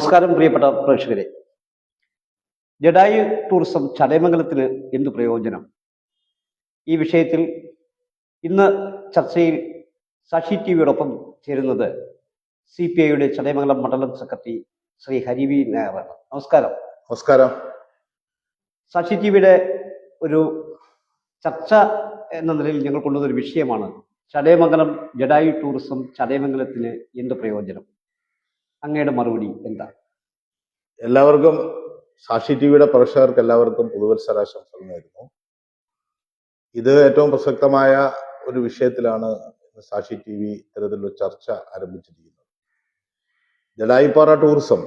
നമസ്കാരം പ്രിയപ്പെട്ട പ്രേക്ഷകരെ. ജഡായു ടൂറിസം ചടയമംഗലത്തിന് എന്ത് പ്രയോജനം? ഈ വിഷയത്തിൽ ഇന്ന് ചർച്ചയിൽ സാക്ഷി ടി വിയോടൊപ്പം ചേരുന്നത് സി പി ഐയുടെ ചടയമംഗലം മണ്ഡലം സെക്രട്ടറി ശ്രീ ഹരിവി നായറാണ് നമസ്കാരം. നമസ്കാരം. സാക്ഷി ടി വിയുടെ ഒരു ചർച്ച എന്ന നിലയിൽ ഞങ്ങൾ കൊണ്ടുവന്നൊരു വിഷയമാണ് ചടയമംഗലം ജഡായു ടൂറിസം ചടയമംഗലത്തിന് എന്ത് പ്രയോജനം? അങ്ങയുടെ മറുപടി എന്താ? എല്ലാവർക്കും സാക്ഷി ടി വിയുടെ പ്രേക്ഷകർക്ക് എല്ലാവർക്കും പുതുവത്സരാശംസകൾ നേരുന്നു. ഇത് ഏറ്റവും പ്രസക്തമായ ഒരു വിഷയത്തിലാണ് സാക്ഷി ടി വി ഇത്തരത്തിലൊരു ചർച്ച ആരംഭിച്ചിരിക്കുന്നത്. ജഡായിപ്പാറ ടൂറിസം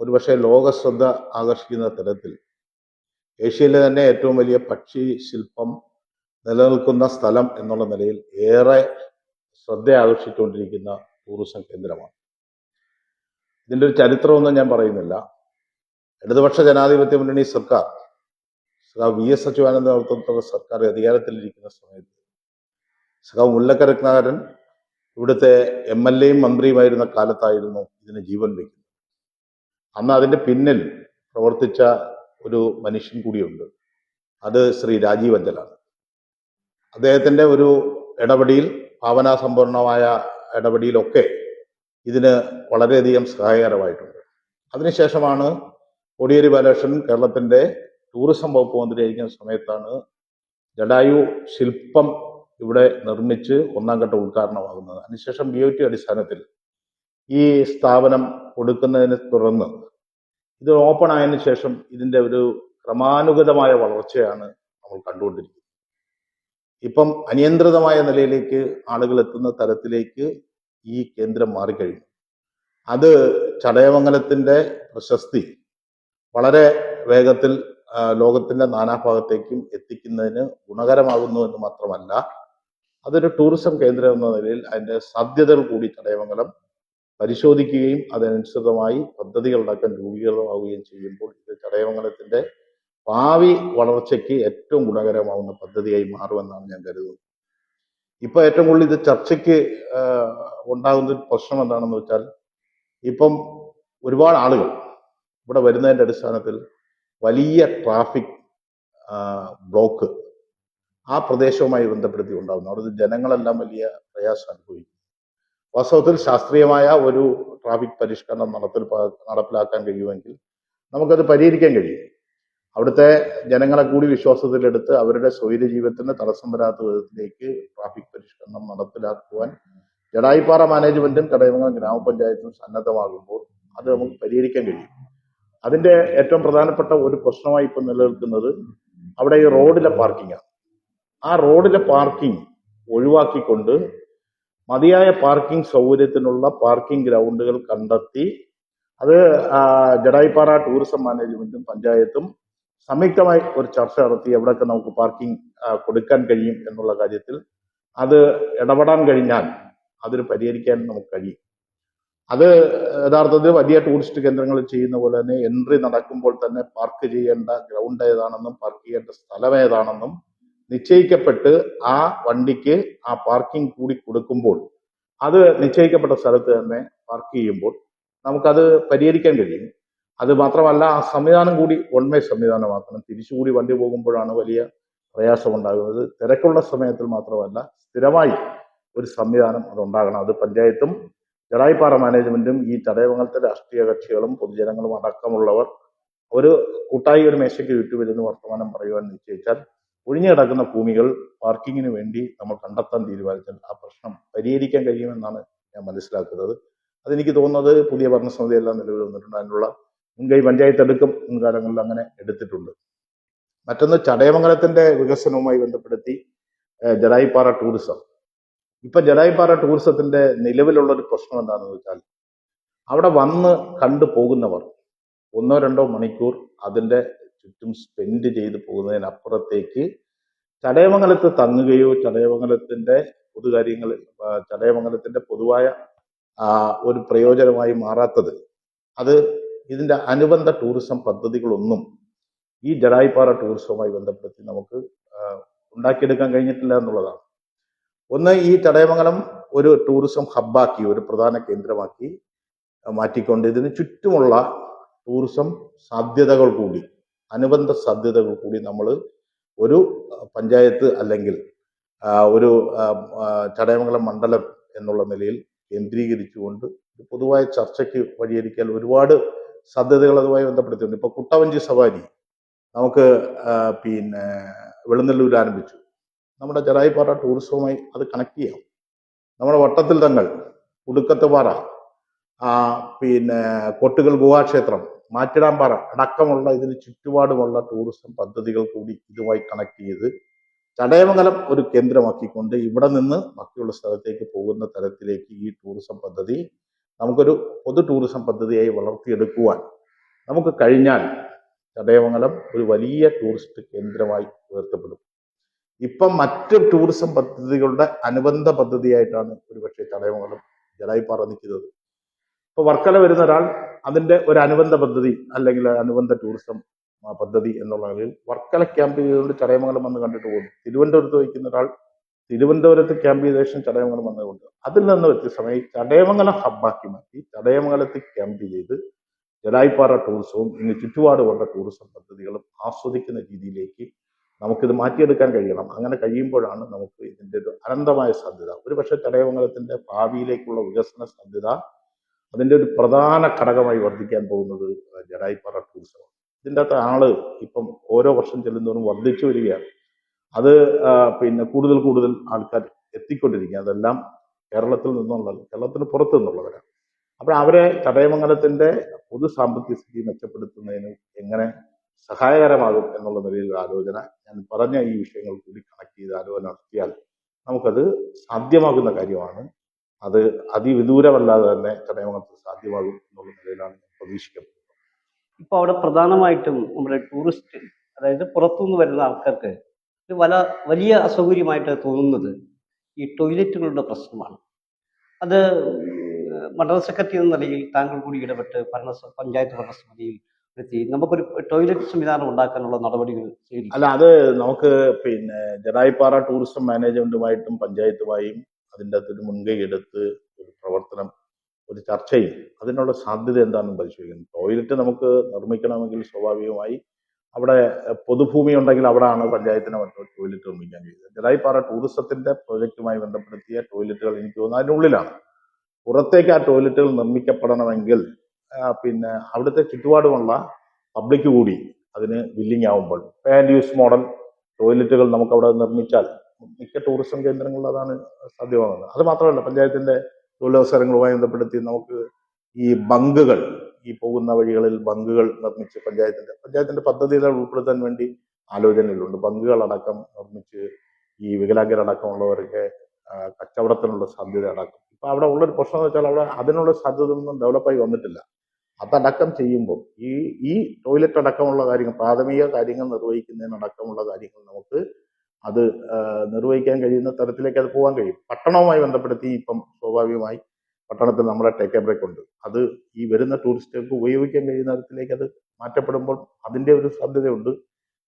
ഒരുപക്ഷെ ലോക ശ്രദ്ധ ആകർഷിക്കുന്ന തരത്തിൽ ഏഷ്യയിലെ തന്നെ ഏറ്റവും വലിയ പക്ഷി ശില്പം നിലനിൽക്കുന്ന സ്ഥലം എന്നുള്ള നിലയിൽ ഏറെ ശ്രദ്ധ ആകർഷിച്ചുകൊണ്ടിരിക്കുന്ന ടൂറിസം കേന്ദ്രമാണ്. ഇതിന്റെ ഒരു ചരിത്രമൊന്നും ഞാൻ പറയുന്നില്ല. ഇടതുപക്ഷ ജനാധിപത്യ മുന്നണി സർക്കാർ സഖാവ് വി എസ് അച്യുതാനന്ദ നേതൃത്വത്തിലുള്ള സർക്കാർ അധികാരത്തിലിരിക്കുന്ന സമയത്ത് സഖാവ് മുല്ലക്കരത്നാകരൻ ഇവിടുത്തെ എം എൽ എയും മന്ത്രിയുമായിരുന്ന കാലത്തായിരുന്നു ഇതിന് ജീവൻ വയ്ക്കുന്നത്. അന്ന് അതിന്റെ പിന്നിൽ പ്രവർത്തിച്ച ഒരു മനുഷ്യൻ കൂടിയുണ്ട്. അത് ശ്രീ രാജീവ് അഞ്ചലാണ്. അദ്ദേഹത്തിന്റെ ഒരു ഇടപെടിയിൽ ഭാവനാസമ്പൂർണമായ ഇടപെടിയിലൊക്കെ ഇതിന് വളരെയധികം സഹായകരമായിട്ടുണ്ട്. അതിനുശേഷമാണ് കോടിയേരി ബാലകൃഷ്ണൻ കേരളത്തിന്റെ ടൂറിസം വകുപ്പ് മന്ത്രിയായിരിക്കുന്ന സമയത്താണ് ജഡായു ശില്പം ഇവിടെ നിർമ്മിച്ച് ഒന്നാം ഘട്ട ഉദ്ഘാടനമാകുന്നത്. അതിനുശേഷം ബി ഒ ടി അടിസ്ഥാനത്തിൽ ഈ സ്ഥാപനം കൊടുക്കുന്നതിനെ തുടർന്ന് ഇത് ഓപ്പൺ ആയതിനു ശേഷം ഇതിന്റെ ഒരു ക്രമാനുഗതമായ വളർച്ചയാണ് നമ്മൾ കണ്ടുകൊണ്ടിരിക്കുന്നത്. ഇപ്പം അനിയന്ത്രിതമായ നിലയിലേക്ക് ആളുകൾ എത്തുന്ന തരത്തിലേക്ക് ഈ കേന്ദ്രം മാറിക്കഴിഞ്ഞു. അത് ചടയമംഗലത്തിന്റെ പ്രശസ്തി വളരെ വേഗത്തിൽ ലോകത്തിന്റെ നാനാഭാഗത്തേക്കും എത്തിക്കുന്നതിന് ഗുണകരമാകുന്നു എന്ന് മാത്രമല്ല അതൊരു ടൂറിസം കേന്ദ്രം എന്ന നിലയിൽ അതിന്റെ സാധ്യതകൾ കൂടി ചടയമംഗലം പരിശോധിക്കുകയും അതനുസൃതമായി പദ്ധതികളടക്കം രൂപീകൃതമാവുകയും ചെയ്യുമ്പോൾ ഇത് ചടയമംഗലത്തിന്റെ ഭാവി വളർച്ചയ്ക്ക് ഏറ്റവും ഗുണകരമാവുന്ന പദ്ധതിയായി മാറുമെന്നാണ് ഞാൻ കരുതുന്നത്. ഇപ്പൊ ഏറ്റവും കൂടുതൽ ഇത് ചർച്ചയ്ക്ക് ഉണ്ടാകുന്ന ഒരു പ്രശ്നം എന്താണെന്ന് വെച്ചാൽ ഇപ്പം ഒരുപാട് ആളുകൾ ഇവിടെ വരുന്നതിന്റെ അടിസ്ഥാനത്തിൽ വലിയ ട്രാഫിക് ബ്ലോക്ക് ആ പ്രദേശവുമായി ബന്ധപ്പെടുത്തി ഉണ്ടാകുന്നു അവിടെ ജനങ്ങളെല്ലാം വലിയ പ്രയാസം അനുഭവിക്കും വാസ്തവത്തിൽ ശാസ്ത്രീയമായ ഒരു ട്രാഫിക് പരിഷ്കരണം നടപ്പിൽ നടപ്പിലാക്കാൻ കഴിയുമെങ്കിൽ നമുക്കത് പരിഹരിക്കാൻ കഴിയും. അവിടുത്തെ ജനങ്ങളെ കൂടി വിശ്വാസത്തിലെടുത്ത് അവരുടെ സ്വൈര ജീവിതത്തിന് തടസ്സം വരാത്ത വിധത്തിലേക്ക് ട്രാഫിക് പരിഷ്കരണം നടപ്പിലാക്കുവാൻ ജഡായിപ്പാറ മാനേജ്മെന്റും കടയമംഗലം ഗ്രാമപഞ്ചായത്തും സന്നദ്ധമാകുമ്പോൾ അത് നമുക്ക് പരിഹരിക്കാൻ കഴിയും. അതിന്റെ ഏറ്റവും പ്രധാനപ്പെട്ട ഒരു പ്രശ്നമായി ഇപ്പൊ നിലനിൽക്കുന്നത് അവിടെ ഈ റോഡിലെ പാർക്കിംഗാണ് ആ റോഡിലെ പാർക്കിംഗ് ഒഴിവാക്കിക്കൊണ്ട് മതിയായ പാർക്കിംഗ് സൗകര്യത്തിനുള്ള പാർക്കിംഗ് ഗ്രൗണ്ടുകൾ കണ്ടെത്തി അത് ജഡായിപ്പാറ ടൂറിസം മാനേജ്മെന്റും പഞ്ചായത്തും സംയുക്തമായി ഒരു ചർച്ച നടത്തി എവിടെയൊക്കെ നമുക്ക് പാർക്കിംഗ് കൊടുക്കാൻ കഴിയും എന്നുള്ള കാര്യത്തിൽ അത് ഇടപെടാൻ കഴിഞ്ഞാൽ അതിന് പരിഹരിക്കാൻ നമുക്ക് കഴിയും. അത് യഥാർത്ഥത്തിൽ വലിയ ടൂറിസ്റ്റ് കേന്ദ്രങ്ങൾ ചെയ്യുന്ന പോലെ തന്നെ എൻട്രി നടക്കുമ്പോൾ തന്നെ പാർക്ക് ചെയ്യേണ്ട ഗ്രൗണ്ട് ഏതാണെന്നും പാർക്ക് ചെയ്യേണ്ട സ്ഥലം ഏതാണെന്നും നിശ്ചയിക്കപ്പെട്ട് ആ വണ്ടിക്ക് ആ പാർക്കിംഗ് കൂടി കൊടുക്കുമ്പോൾ അത് നിശ്ചയിക്കപ്പെട്ട സ്ഥലത്ത് തന്നെ പാർക്ക് ചെയ്യുമ്പോൾ നമുക്കത് പരിഹരിക്കാൻ കഴിയും. അത് മാത്രമല്ല ആ സംവിധാനം കൂടി വൺ വേ സംവിധാനമാക്കണം. തിരിച്ചുകൂടി വണ്ടി പോകുമ്പോഴാണ് വലിയ പ്രയാസമുണ്ടാകുന്നത്. തിരക്കുള്ള സമയത്തിൽ മാത്രമല്ല സ്ഥിരമായി ഒരു സംവിധാനം അതുണ്ടാകണം അത് പഞ്ചായത്തും ജടായിപ്പാറ മാനേജ്മെന്റും ഈ ചടയമംഗലത്തെ രാഷ്ട്രീയ കക്ഷികളും പൊതുജനങ്ങളും അടക്കമുള്ളവർ ഒരു കൂട്ടായി ഒരു മേശയ്ക്ക് ചുറ്റുമിരുന്ന് വർത്തമാനം പറയുവാൻ നിശ്ചയിച്ചാൽ ഒഴിഞ്ഞു കിടക്കുന്ന ഭൂമികൾ പാർക്കിങ്ങിന് വേണ്ടി നമ്മൾ കണ്ടെത്താൻ തീരുമാനിച്ചാൽ ആ പ്രശ്നം പരിഹരിക്കാൻ കഴിയുമെന്നാണ് ഞാൻ മനസ്സിലാക്കുന്നത്. അതെനിക്ക് തോന്നുന്നത് പുതിയ ഭരണസമിതി എല്ലാം നിലവിൽ വന്നിട്ടുണ്ട്. അതിനുള്ള മുൻകൈ പഞ്ചായത്ത് എടുക്കും മുൻകാലങ്ങളിൽ അങ്ങനെ എടുത്തിട്ടുണ്ട്. മറ്റൊന്ന് ചടയമംഗലത്തിന്റെ വികസനവുമായി ബന്ധപ്പെടുത്തി ജഡായിപ്പാറ ടൂറിസം. ഇപ്പൊ ജഡായിപ്പാറ ടൂറിസത്തിന്റെ നിലവിലുള്ള ഒരു പ്രശ്നം എന്താണെന്ന് വെച്ചാൽ അവിടെ വന്ന് കണ്ടു പോകുന്നവർ ഒന്നോ രണ്ടോ മണിക്കൂർ അതിന്റെ ചുറ്റും സ്പെൻഡ് ചെയ്ത് പോകുന്നതിനപ്പുറത്തേക്ക് ചടയമംഗലത്ത് തങ്ങുകയോ ചടയമംഗലത്തിന്റെ പൊതുകാര്യങ്ങളിൽ ചടയമംഗലത്തിന്റെ പൊതുവായ ഒരു പ്രയോജനമായി മാറാത്തത് അത് ഇതിന്റെ അനുബന്ധ ടൂറിസം പദ്ധതികളൊന്നും ഈ ജഡായിപ്പാറ ടൂറിസവുമായി ബന്ധപ്പെടുത്തി നമുക്ക് ഉണ്ടാക്കിയെടുക്കാൻ കഴിഞ്ഞിട്ടില്ല എന്നുള്ളതാണ്. ഒന്ന് ഈ ചടയമംഗലം ഒരു ടൂറിസം ഹബ്ബാക്കി ഒരു പ്രധാന കേന്ദ്രമാക്കി മാറ്റിക്കൊണ്ട് ഇതിന് ചുറ്റുമുള്ള ടൂറിസം സാധ്യതകൾ കൂടി അനുബന്ധ സാധ്യതകൾ കൂടി നമ്മൾ ഒരു പഞ്ചായത്ത് അല്ലെങ്കിൽ ഒരു ചടയമംഗലം മണ്ഡലം എന്നുള്ള നിലയിൽ കേന്ദ്രീകരിച്ചുകൊണ്ട് പൊതുവായ ചർച്ചയ്ക്ക് വഴിയൊരുക്കിയാൽ ഒരുപാട് സാധ്യതകൾ അതുമായി ബന്ധപ്പെടുത്തിയിട്ടുണ്ട്. ഇപ്പൊ കുട്ടവഞ്ചി സവാരി നമുക്ക് പിന്നെ വെളുന്നല്ലൂർ ആരംഭിച്ചു. നമ്മുടെ ജറായിപ്പാറ ടൂറിസവുമായി അത് കണക്ട് ചെയ്യാം. നമ്മുടെ വട്ടത്തിൽ തങ്ങൾ ഉടുക്കത്തുപാറ പിന്നെ കൊട്ടുകൾ ഗുഹാക്ഷേത്രം മാറ്റിടാമ്പാറ അടക്കമുള്ള ഇതിന് ചുറ്റുപാടുമുള്ള ടൂറിസം പദ്ധതികൾ കൂടി ഇതുമായി കണക്ട് ചെയ്ത് ചടയമംഗലം ഒരു കേന്ദ്രമാക്കിക്കൊണ്ട് ഇവിടെ നിന്ന് ബാക്കിയുള്ള സ്ഥലത്തേക്ക് പോകുന്ന തരത്തിലേക്ക് ഈ ടൂറിസം പദ്ധതി നമുക്കൊരു പൊതു ടൂറിസം പദ്ധതിയായി വളർത്തിയെടുക്കുവാൻ നമുക്ക് കഴിഞ്ഞാൽ ചടയമംഗലം ഒരു വലിയ ടൂറിസ്റ്റ് കേന്ദ്രമായി ഉയർത്തപ്പെടും. ഇപ്പം മറ്റ് ടൂറിസം പദ്ധതികളുടെ അനുബന്ധ പദ്ധതിയായിട്ടാണ് ഒരുപക്ഷെ ചടയമംഗലം പാറ നിൽക്കുന്നത്. ഇപ്പൊ വർക്കല വരുന്ന ഒരാൾ അതിന്റെ ഒരു അനുബന്ധ പദ്ധതി അല്ലെങ്കിൽ അനുബന്ധ ടൂറിസം പദ്ധതി എന്നുള്ള നിലയിൽ വർക്കല ക്യാമ്പ് ചെയ്തുകൊണ്ട് ചടയമംഗലം വന്ന് കണ്ടിട്ട് പോകുന്നു. തിരുവനന്തപുരത്ത് വയ്ക്കുന്ന ഒരാൾ തിരുവനന്തപുരത്ത് ക്യാമ്പ് ചെയ്ത ശേഷം ചടയമംഗലം വന്നതുകൊണ്ട് അതിൽ നിന്ന് വ്യത്യസ്തമായി ചടയമംഗലം ഹബ്ബാക്കി മാറ്റി ചടയമംഗലത്ത് ക്യാമ്പ് ചെയ്ത് ജലായിപ്പാറ ടൂറിസവും ഇന്ന് ചുറ്റുപാടുമുള്ള ടൂറിസം പദ്ധതികളും ആസ്വദിക്കുന്ന രീതിയിലേക്ക് നമുക്കിത് മാറ്റിയെടുക്കാൻ കഴിയണം. അങ്ങനെ കഴിയുമ്പോഴാണ് നമുക്ക് ഇതിന്റെ ഒരു അനന്തമായ സാധ്യത. ഒരു പക്ഷേ ചടയമംഗലത്തിന്റെ ഭാവിയിലേക്കുള്ള വികസന സാധ്യത അതിന്റെ ഒരു പ്രധാന ഘടകമായി വർദ്ധിക്കാൻ പോകുന്നത് ജടായിപ്പാറ ടൂറിസമാണ് ഇതിന്റെ അകത്ത് ആൾ ഇപ്പം ഓരോ വർഷം ചെല്ലുന്നതും വർദ്ധിച്ചു വരികയാണ്. അത് പിന്നെ കൂടുതൽ കൂടുതൽ ആൾക്കാർ എത്തിക്കൊണ്ടിരിക്കുക അതെല്ലാം കേരളത്തിൽ നിന്നുള്ള കേരളത്തിന് പുറത്തു നിന്നുള്ളവരാണ്. അപ്പോൾ അവരെ ചടയമംഗലത്തിന്റെ പൊതു സാമ്പത്തിക സ്ഥിതി മെച്ചപ്പെടുത്തുന്നതിന് എങ്ങനെ സഹായകരമാകും എന്നുള്ള നിലയിൽ ആലോചന ഞാൻ പറഞ്ഞ ഈ വിഷയങ്ങൾ കൂടി കണക്ട് ചെയ്ത് ആലോചന നടത്തിയാൽ നമുക്കത് സാധ്യമാകുന്ന കാര്യമാണ്. അത് അതിവിദൂരമല്ലാതെ തന്നെ ചടയമംഗലത്തിൽ സാധ്യമാകും എന്നുള്ള നിലയിലാണ് ഞാൻ പ്രതീക്ഷിക്കുന്നത് ഇപ്പോൾ അവിടെ പ്രധാനമായിട്ടും നമ്മുടെ ടൂറിസ്റ്റ് അതായത് പുറത്തുനിന്ന് വരുന്ന ആൾക്കാർക്ക് ഒരു വല വലിയ അസൗകര്യമായിട്ട് തോന്നുന്നത് ഈ ടോയ്ലറ്റുകളുടെ പ്രശ്നമാണ്. അത് മണ്ഡല സെക്രട്ടറി എന്ന നിലയിൽ താങ്കൾ കൂടി ഇടപെട്ട് ഭരണ പഞ്ചായത്ത് ഭരണസമിതിയിൽ നമുക്കൊരു ടോയ്ലറ്റ് സംവിധാനം ഉണ്ടാക്കാനുള്ള നടപടികൾ അല്ല അത് നമുക്ക് പിന്നെ ജടായിപ്പാറ ടൂറിസം മാനേജ്മെന്റുമായിട്ടും പഞ്ചായത്തുമായും അതിന്റെ അകത്തൊരു മുൻകൈ എടുത്ത് ഒരു പ്രവർത്തനം ഒരു ചർച്ചയും അതിനുള്ള സാധ്യത എന്താണെന്ന് പരിശോധിക്കണം. ടോയ്ലറ്റ് നമുക്ക് നിർമ്മിക്കണമെങ്കിൽ സ്വാഭാവികമായി അവിടെ പൊതുഭൂമി ഉണ്ടെങ്കിൽ അവിടെയാണ് പഞ്ചായത്തിന് ടോയ്ലറ്റ് നിർമ്മിക്കാൻ കഴിയുന്നത് പാറ ടൂറിസത്തിന്റെ പ്രൊജക്റ്റുമായി ബന്ധപ്പെടുത്തിയ ടോയ്ലറ്റുകൾ എനിക്ക് തോന്നുന്നു അതിനുള്ളിലാണ് പുറത്തേക്ക് ആ ടോയ്ലറ്റുകൾ നിർമ്മിക്കപ്പെടണമെങ്കിൽ പിന്നെ അവിടുത്തെ ചുറ്റുപാടുമുള്ള പബ്ലിക് കൂടി അതിന് ബില്ലിംഗ് ആവുമ്പോൾ. പേ ആൻഡ് യൂസ് മോഡൽ ടോയ്ലറ്റുകൾ നമുക്ക് അവിടെ നിർമ്മിച്ചാൽ മിക്ക ടൂറിസം കേന്ദ്രങ്ങളിൽ അതാണ് സാധ്യമാകുന്നത്. അത് മാത്രമല്ല പഞ്ചായത്തിന്റെ തൊഴിലവസരങ്ങളുമായി ബന്ധപ്പെടുത്തി നമുക്ക് ഈ ബങ്കുകൾ ഈ പോകുന്ന വഴികളിൽ ബങ്കുകൾ നിർമ്മിച്ച് പഞ്ചായത്തിന്റെ പഞ്ചായത്തിന്റെ പദ്ധതികൾ ഉൾപ്പെടുത്താൻ വേണ്ടി ആലോചനയിലുണ്ട്. ബങ്കുകൾ അടക്കം നിർമ്മിച്ച് ഈ വികലാംഗരടക്കമുള്ളവർക്ക് ആ, കച്ചവടത്തിനുള്ള സാധ്യത അടക്കം. ഇപ്പൊ അവിടെ ഉള്ളൊരു പ്രശ്നം എന്ന് വെച്ചാൽ അവിടെ അതിനുള്ള സാധ്യത ഒന്നും ഡെവലപ്പായി വന്നിട്ടില്ല. അതടക്കം ചെയ്യുമ്പോൾ ഈ ഈ ടോയ്ലറ്റ് അടക്കമുള്ള കാര്യങ്ങൾ പ്രാഥമിക കാര്യങ്ങൾ നിർവഹിക്കുന്നതിനടക്കമുള്ള കാര്യങ്ങൾ നമുക്ക് അത് നിർവഹിക്കാൻ കഴിയുന്ന തരത്തിലേക്ക് അത് പോകാൻ കഴിയും. പട്ടണവുമായി ബന്ധപ്പെടുത്തി ഇപ്പം സ്വാഭാവികമായി പട്ടണത്തിൽ നമ്മുടെ ടേക്ക് എ ബ്രേക്ക് ഉണ്ട്. അത് ഈ വരുന്ന ടൂറിസ്റ്റുകൾക്ക് ഉപയോഗിക്കാൻ കഴിയുന്ന തരത്തിലേക്ക് അത് മാറ്റപ്പെടുമ്പോൾ അതിന്റെ ഒരു സാധ്യതയുണ്ട്.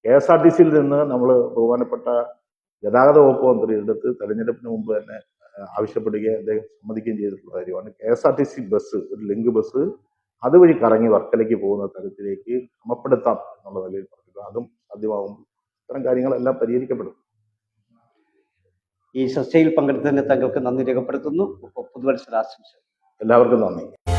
കെ എസ് ആർ ടി സിയിൽ നിന്ന് നമ്മൾ ബഹുമാനപ്പെട്ട ഗതാഗത വകുപ്പ് മന്ത്രിയുടെ അടുത്ത് തെരഞ്ഞെടുപ്പിന് മുമ്പ് തന്നെ ആവശ്യപ്പെടുകയും അദ്ദേഹം സമ്മതിക്കുകയും ചെയ്തിട്ടുള്ള കാര്യമാണ്. K S R T C bus ഒരു ലിങ്ക് ബസ് അതുവഴി കറങ്ങി വർക്കലയ്ക്ക് പോകുന്ന തരത്തിലേക്ക് ക്രമപ്പെടുത്താം എന്നുള്ള നിലയിൽ പറഞ്ഞിട്ടുണ്ട്. അതും സാധ്യമാകുമ്പോൾ ഇത്തരം കാര്യങ്ങളെല്ലാം പരിഹരിക്കപ്പെടും. ഈ ചർച്ചയിൽ പങ്കെടുത്തതിന് താങ്കൾക്ക് നന്ദി രേഖപ്പെടുത്തുന്നു. പുതുവത്സര പുതുവത്സരാശംസകൾ എല്ലാവർക്കും നന്ദി.